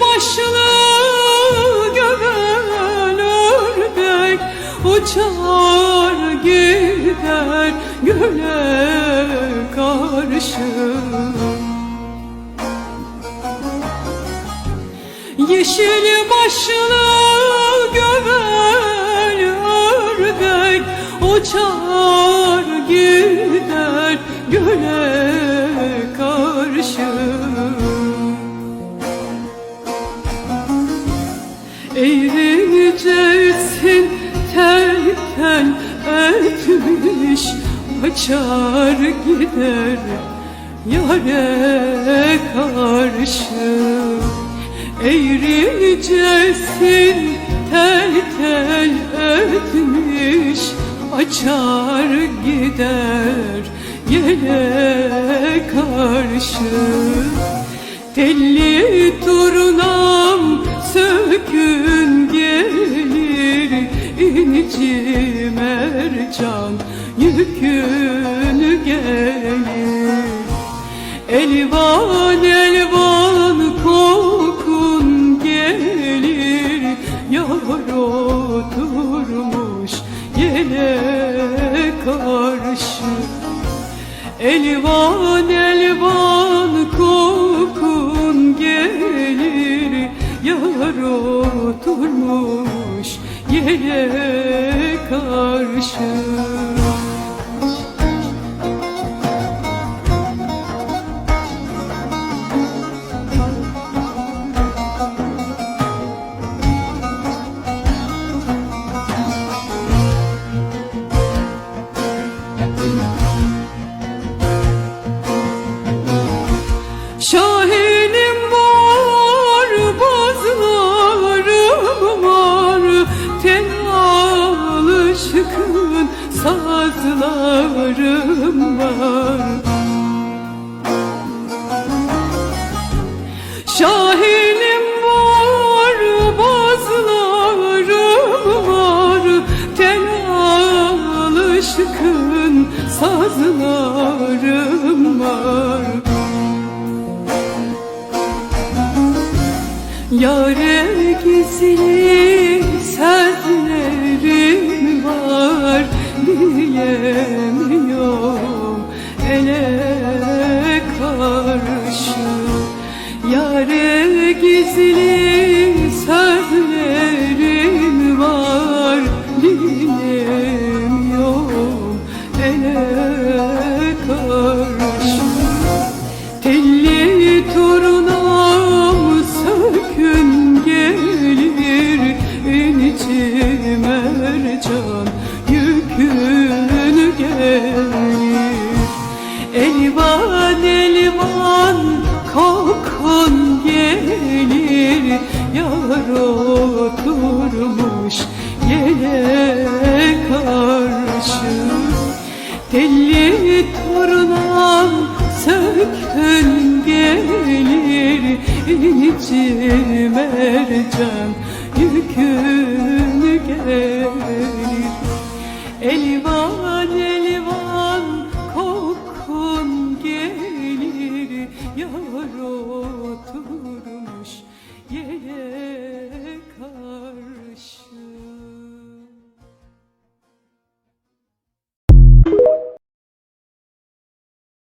başlı gömül ördek uçar gider göle karşı. Yeşil başlı gömül ördek uçar gider göle karşı. Açar gider yare karşı. Eğricesin tel tel etmiş Açar gider yele karşı. Telli turnam sökün gelir inci mercan yükünü gelir Elvan elvan kokun gelir. Yar oturmuş yele karşı. Elvan elvan kokun gelir. Yar oturmuş yele karşı sazlarım var. Şahinim var, bazlarım var. Tel alışkın sazlarım var. Yare gizli sözlerim var. Diyemiyorum gizli sözlerim var Diyemiyorum ele karşı Telli turnam sökün gelir İnci mercan yükünü gelir. Elvan elvan oturmuş yele karşı. Telli turnam sökün gelir İnci mercan yükünü gelir. Elvan elvan